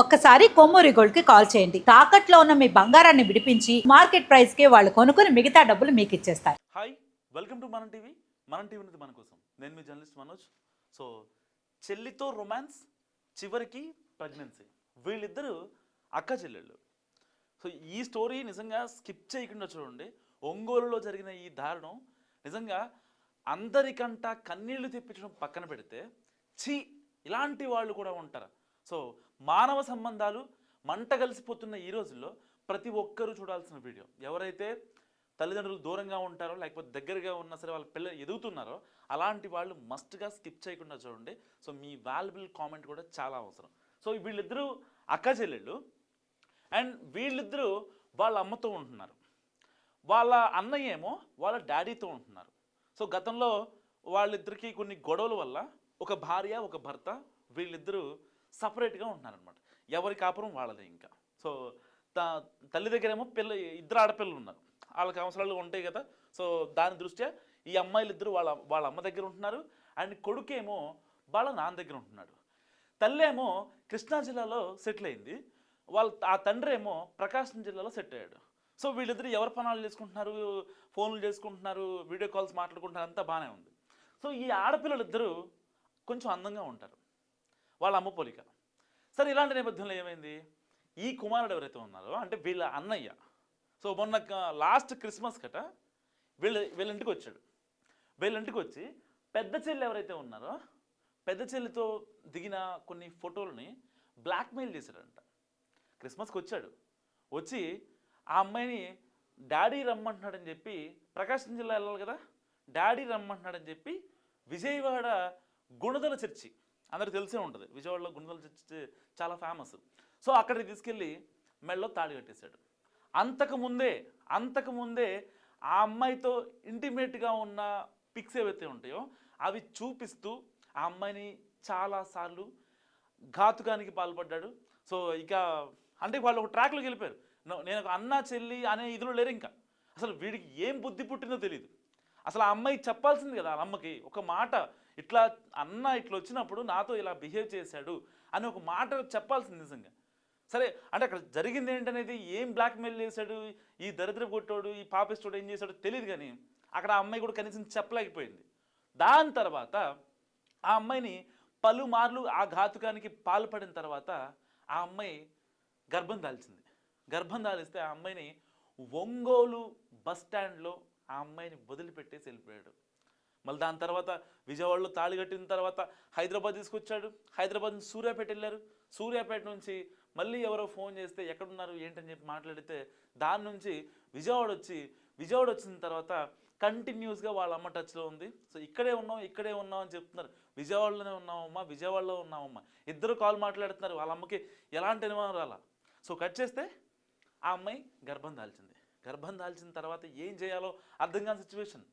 ఒక్కసారి కొమ్మూరి గోల్డ్కి కాల్ చేయండి. తాకట్లో ఉన్న మీ బంగారాన్ని విడిపించి మార్కెట్ ప్రైస్కి వాళ్ళు కొనుక్కుని మిగతా డబ్బులు మీకు ఇచ్చేస్తారు. Hi welcome to Manam TV. Manam TV అనేది మన కోసం. నేను మీ జర్నలిస్ట్ మనోజ్. సో చెల్లితో రొమాన్స్ చివరికి ప్రెగ్నెన్సీ. వీళ్ళిద్దరూ అక్క చెల్లెళ్ళు. సో ఈ స్టోరీ నిజంగా స్కిప్ చేయకుండా చూడండి. ఒంగోలులో జరిగిన ఈ దారుణం నిజంగా అందరికంట కన్నీళ్ళు తెప్పించడం పక్కన పెడితే ఛీ ఇలాంటి వాళ్ళు కూడా ఉంటారు. సో మానవ సంబంధాలు మంట కలిసిపోతున్న ఈ రోజుల్లో ప్రతి ఒక్కరూ చూడాల్సిన వీడియో. ఎవరైతే తల్లిదండ్రులు దూరంగా ఉంటారో లేకపోతే దగ్గరగా ఉన్నా సరే వాళ్ళ పిల్లలు ఎదుగుతున్నారో అలాంటి వాళ్ళు మస్ట్గా స్కిప్ చేయకుండా చూడండి. సో మీ వాల్యుబుల్ కామెంట్ కూడా చాలా అవసరం. సో వీళ్ళిద్దరూ అక్క చెల్లెళ్ళు అండ్ వీళ్ళిద్దరూ వాళ్ళ అమ్మతో ఉంటున్నారు. వాళ్ళ అన్నయ్య ఏమో వాళ్ళ డాడీతో ఉంటున్నారు. సో గతంలో వాళ్ళిద్దరికీ కొన్ని గొడవల వల్ల ఒక భార్య ఒక భర్త వీళ్ళిద్దరూ సపరేట్గా ఉంటున్నారనమాట ఎవరి కాపురం వాళ్ళదే ఇంకా. సో త- తల్లి దగ్గరేమో పిల్ల ఇద్దరు ఆడపిల్లలు ఉన్నారు వాళ్ళకి అవసరాలు ఉంటాయి కదా. సో దాని దృష్ట్యా ఈ అమ్మాయిలు ఇద్దరు వాళ్ళ వాళ్ళ అమ్మ దగ్గర ఉంటున్నారు. అండ్ కొడుకేమో వాళ్ళ నాన్న దగ్గర ఉంటున్నాడు. తల్లి ఏమో కృష్ణా జిల్లాలో సెటిల్ అయింది. వాళ్ళ ఆ తండ్రి ఏమో ప్రకాశం జిల్లాలో సెట్ అయ్యాడు. సో వీళ్ళిద్దరు ఎవరి పనాలు చేసుకుంటున్నారు? ఫోన్లు చేసుకుంటున్నారు? వీడియో కాల్స్ మాట్లాడుకుంటున్నారు? అంతా బాగానే ఉంది. సో ఈ ఆడపిల్లలు ఇద్దరు కొంచెం అందంగా ఉంటారు. వాళ్ళ అమ్మ పోలిక సరే ఇలాంటి నేపథ్యంలో ఏమైంది? ఈ కుమారుడు ఎవరైతే ఉన్నారో అంటే వీళ్ళ అన్నయ్య. సో మొన్న లాస్ట్ క్రిస్మస్ కట వీళ్ళ వీళ్ళ ఇంటికి వచ్చాడు. వీళ్ళింటికి వచ్చి పెద్ద చెల్లి ఎవరైతే ఉన్నారో పెద్ద చెల్లితో దిగిన కొన్ని ఫోటోలని బ్లాక్మెయిల్ చేశాడంట. క్రిస్మస్కి వచ్చాడు. వచ్చి ఆ అమ్మాయిని డాడీ రమ్మంటున్నాడని చెప్పి ప్రకాశం జిల్లా వెళ్ళాలి కదా డాడీ రమ్మంటున్నాడని చెప్పి విజయవాడ గుణదల చర్చి అందరికి తెలిసే ఉంటుంది. విజయవాడలో గుణదల చర్చి చాలా ఫేమస్ సో అక్కడికి తీసుకెళ్ళి మెడలో తాళి కట్టేశాడు. అంతకుముందే అంతకుముందే ఆ అమ్మాయితో ఇంటిమేట్గా ఉన్న పిక్స్ ఏవైతే ఉంటాయో అవి చూపిస్తూ ఆ అమ్మాయిని చాలాసార్లు ఘాతుకానికి పాల్పడ్డాడు. సో ఇక అంటే వాళ్ళు ఒక ట్రాక్లోకి వెళ్ళిపోయారు. నేను ఒక అన్న చెల్లి అనే ఇదిలో లేరు ఇంకా. అసలు వీడికి ఏం బుద్ధి పుట్టిందో తెలియదు అసలు ఆ అమ్మాయి చెప్పాల్సింది కదా ఆ అమ్మకి ఒక మాట ఇట్లా అన్న ఇట్లా వచ్చినప్పుడు నాతో ఇలా బిహేవ్ చేశాడు అని ఒక మాట చెప్పాల్సింది నిజంగా. సరే అంటే అక్కడ జరిగింది ఏంటనేది ఏం బ్లాక్మెయిల్ చేశాడు ఈ దరిద్ర కొట్టాడు ఈ పాపిస్తోడు ఏం చేశాడో తెలియదు కానీ అక్కడ ఆ అమ్మాయి కూడా కనీసం చెప్పలేకపోయింది. దాని తర్వాత ఆ అమ్మాయిని పలుమార్లు ఆ ఘాతుకానికి పాల్పడిన తర్వాత ఆ అమ్మాయి గర్భం దాల్చింది. గర్భం దాలిస్తే ఆ అమ్మాయిని ఒంగోలు బస్ స్టాండ్లో ఆ అమ్మాయిని వదిలిపెట్టేసి వెళ్ళిపోయాడు. మళ్ళీ దాని తర్వాత విజయవాడలో తాళి కట్టిన తర్వాత హైదరాబాద్ తీసుకొచ్చాడు. హైదరాబాద్ నుంచి సూర్యాపేట వెళ్ళారు. సూర్యాపేట నుంచి మళ్ళీ ఎవరో ఫోన్ చేస్తే ఎక్కడున్నారు ఏంటని చెప్పి మాట్లాడితే దాని నుంచి విజయవాడ వచ్చి విజయవాడ వచ్చిన తర్వాత కంటిన్యూస్గా వాళ్ళ అమ్మ టచ్లో ఉంది. సో ఇక్కడే ఉన్నాం ఇక్కడే ఉన్నాం అని చెప్తున్నారు. విజయవాడలోనే ఉన్నామమ్మా విజయవాడలో ఉన్నామమ్మా ఇద్దరు కాల్ మాట్లాడుతున్నారు. వాళ్ళ అమ్మకి ఎలాంటి అనుమానం రాలా. సో కట్ చేస్తే ఆ అమ్మాయి గర్భం దాల్చింది. గర్భం దాల్చిన తర్వాత ఏం చేయాలో అర్థం కాని సిచ్యువేషన్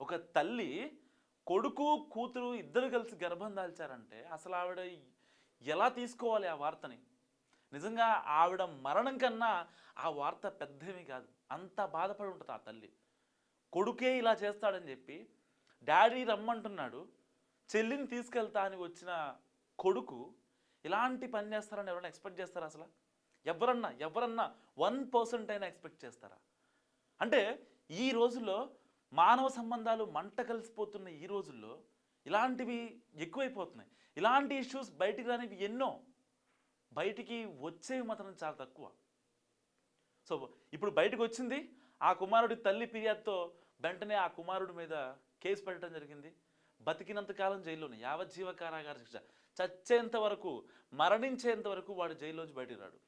ఒక తల్లి కొడుకు కూతురు ఇద్దరు కలిసి గర్భం దాల్చారంటే అసలు ఆవిడ ఎలా తీసుకోవాలి ఆ వార్తని? నిజంగా ఆవిడ మరణం కన్నా ఆ వార్త పెద్దవి కాదు. అంత బాధపడి ఉంటుంది ఆ తల్లి. కొడుకే ఇలా చేస్తాడని చెప్పి డాడీ రమ్మంటున్నాడు చెల్లిని తీసుకెళ్తా అని వచ్చిన కొడుకు ఇలాంటి పని చేస్తారని ఎవరైనా ఎక్స్పెక్ట్ చేస్తారా అసలు? ఎవరన్నా ఎవరన్నా వన్ పర్సెంట్ అయినా ఎక్స్పెక్ట్ చేస్తారా? అంటే ఈ రోజుల్లో మానవ సంబంధాలు మంట కలిసిపోతున్న ఈ రోజుల్లో ఇలాంటివి ఎక్కువైపోతున్నాయి. ఇలాంటి ఇష్యూస్ బయటికి రానివి ఎన్నో. బయటికి వచ్చేవి మాత్రం చాలా తక్కువ. సో ఇప్పుడు బయటకు వచ్చింది ఆ కుమారుడి తల్లి ఫిర్యాదుతో వెంటనే ఆ కుమారుడి మీద కేసు పెట్టడం జరిగింది. బతికినంత కాలం జైల్లోనే యావజ్జీవ కారాగార శిక్ష. చచ్చేంత వరకు మరణించేంత వరకు వాడు జైల్లోంచి బయటికి రాడు.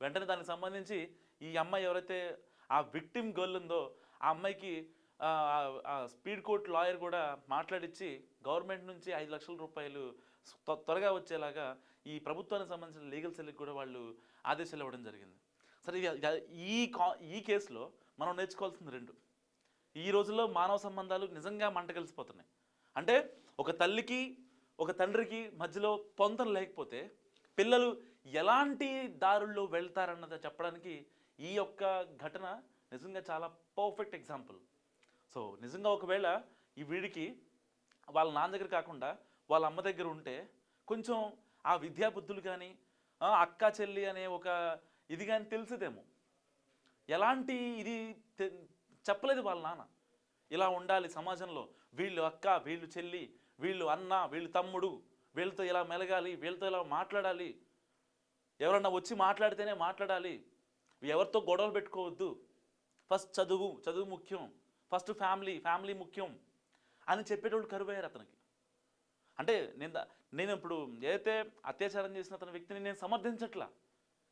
వెంటనే దానికి సంబంధించి ఈ అమ్మాయి ఎవరైతే ఆ విక్టిమ్ గర్ల్ ఉందో ఆ అమ్మాయికి స్పీడ్ కోర్ట్ లాయర్ కూడా మాట్లాడించి గవర్నమెంట్ నుంచి ఐదు లక్షల రూపాయలు త్వ- త్వరగా వచ్చేలాగా ఈ ప్రభుత్వానికి సంబంధించిన లీగల్ సెల్కి కూడా వాళ్ళు ఆదేశాలు ఇవ్వడం జరిగింది. సరే ఇది- ఈ కా ఈ కేసులో మనం నేర్చుకోవాల్సింది రెండు. ఈ రోజుల్లో మానవ సంబంధాలు నిజంగా మంట కలిసిపోతున్నాయి. అంటే ఒక తల్లికి ఒక తండ్రికి మధ్యలో పొంతన లేకపోతే పిల్లలు ఎలాంటి దారుల్లో వెళ్తారన్నది చెప్పడానికి ఈ యొక్క ఘటన నిజంగా చాలా పర్ఫెక్ట్ ఎగ్జాంపుల్. సో నిజంగా ఒకవేళ ఈ వీడికి వాళ్ళ నాన్న దగ్గర కాకుండా వాళ్ళ అమ్మ దగ్గర ఉంటే కొంచెం ఆ విద్యా బుద్ధులు కానీ అక్క చెల్లి అనే ఒక ఇది కానీ తెలిసేదేమో. ఎలాంటి ఇది తె- చెప్పలేదు వాళ్ళ నాన్న. ఇలా ఉండాలి సమాజంలో. వీళ్ళు అక్క వీళ్ళు చెల్లి వీళ్ళు అన్న వీళ్ళు తమ్ముడు వీళ్ళతో ఇలా మెలగాలి వీళ్ళతో ఇలా మాట్లాడాలి. ఎవరన్నా వచ్చి మాట్లాడితేనే మాట్లాడాలి. ఎవరితో గొడవలు పెట్టుకోవద్దు. ఫస్ట్ చదువు చదువు ముఖ్యం. ఫస్ట్ ఫ్యామిలీ ఫ్యామిలీ ముఖ్యం అని చెప్పేటోళ్ళు కరువయ్యారు అతనికి. అంటే నేను నేను ఇప్పుడు ఏదైతే అత్యాచారం చేసిన అతని వ్యక్తిని నేను సమర్థించట్లా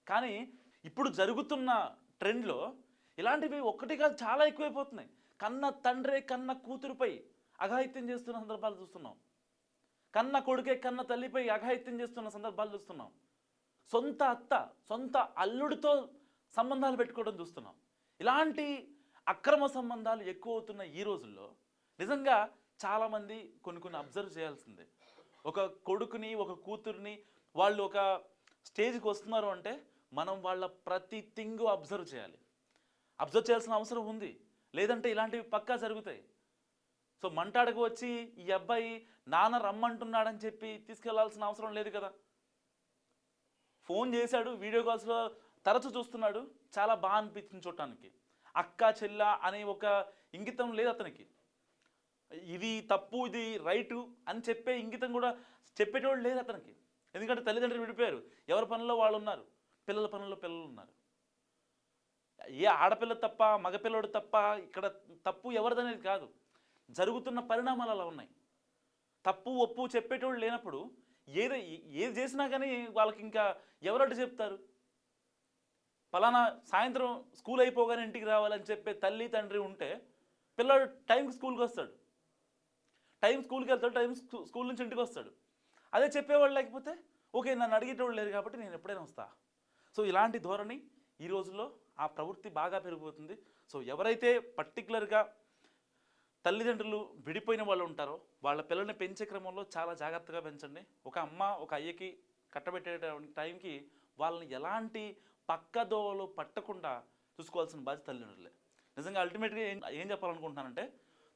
కానీ ఇప్పుడు జరుగుతున్న ట్రెండ్లో ఇలాంటివి ఒక్కటి కాదు చాలా ఎక్కువైపోతున్నాయి. కన్న తండ్రే కన్న కూతురుపై అఘాయిత్యం చేస్తున్న సందర్భాలు చూస్తున్నాం. కన్న కొడుకే కన్న తల్లిపై అఘాయిత్యం చేస్తున్న సందర్భాలు చూస్తున్నాం. సొంత అత్త సొంత అల్లుడితో సంబంధాలు పెట్టుకోవడం చూస్తున్నాం. ఇలాంటి అక్రమ సంబంధాలు ఎక్కువ అవుతున్న ఈ రోజుల్లో నిజంగా చాలామంది కొన్ని కొన్ని అబ్జర్వ్ చేయాల్సిందే. ఒక కొడుకుని ఒక కూతుర్ని వాళ్ళు ఒక స్టేజ్కి వస్తున్నారు అంటే మనం వాళ్ళ ప్రతి థింగ్ అబ్జర్వ్ చేయాలి. అబ్జర్వ్ చేయాల్సిన అవసరం ఉంది. లేదంటే ఇలాంటివి పక్కా జరుగుతాయి. సో మంటాడకు వచ్చి ఈ అబ్బాయి నాన్న రమ్మంటున్నాడని చెప్పి తీసుకెళ్ళాల్సిన అవసరం లేదు కదా. ఫోన్ చేశాడు వీడియో కాల్స్లో తరచు చూస్తున్నాడు చాలా బాగా అనిపించింది చూడటానికి. అక్క చెల్ల అనే ఒక ఇంగితం లేదు అతనికి. ఇది తప్పు ఇది రైటు అని చెప్పే ఇంగితం కూడా చెప్పేటోళ్ళు లేదు అతనికి. ఎందుకంటే తల్లిదండ్రులు విడిపోయారు. ఎవరి పనుల్లో వాళ్ళు ఉన్నారు? పిల్లల పనుల్లో పిల్లలు ఉన్నారు. ఏ ఆడపిల్ల తప్ప మగపిల్లడు తప్ప ఇక్కడ తప్పు ఎవరిదనేది కాదు. జరుగుతున్న పరిణామాలు అలా ఉన్నాయి. తప్పు ఒప్పు చెప్పేటోళ్ళు లేనప్పుడు ఏది ఏది చేసినా కానీ వాళ్ళకి ఇంకా ఎవరట్టు చెప్తారు? పలానా సాయంత్రం స్కూల్ అయిపోగానే ఇంటికి రావాలని చెప్పే తల్లి తండ్రి ఉంటే పిల్లాడు టైంకి స్కూల్కి వస్తాడు. టైం స్కూల్కి వెళ్తాడు టైం స్కూ- స్కూల్ నుంచి ఇంటికి వస్తాడు. అదే చెప్పేవాళ్ళు లేకపోతే ఓకే నన్ను అడిగేటోళ్ళు లేరు కాబట్టి నేను ఎప్పుడైనా వస్తా. సో ఇలాంటి ధోరణి ఈ రోజుల్లో ఆ ప్రవృత్తి బాగా పెరిగిపోతుంది. సో ఎవరైతే పర్టికులర్గా తల్లిదండ్రులు విడిపోయిన వాళ్ళు ఉంటారో వాళ్ళ పిల్లల్ని పెంచే క్రమంలో చాలా జాగ్రత్తగా పెంచండి. ఒక అమ్మ ఒక అయ్యకి కట్టబెట్టే టైంకి వాళ్ళని ఎలాంటి పక్కదోవలో పట్టకుండా చూసుకోవాల్సిన బాధ్యత తల్లిదండ్రులే. నిజంగా అల్టిమేట్గా ఏం ఏం చెప్పాలనుకుంటున్నానంటే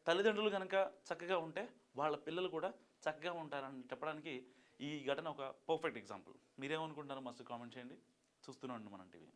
తల్లిదండ్రులు కనుక చక్కగా ఉంటే వాళ్ళ పిల్లలు కూడా చక్కగా ఉంటారని చెప్పడానికి ఈ ఘటన ఒక పర్ఫెక్ట్ ఎగ్జాంపుల్ మీరేమనుకుంటున్నారో మస్తు కామెంట్ చేయండి. చూస్తూనే ఉండండి మనం టీవీ.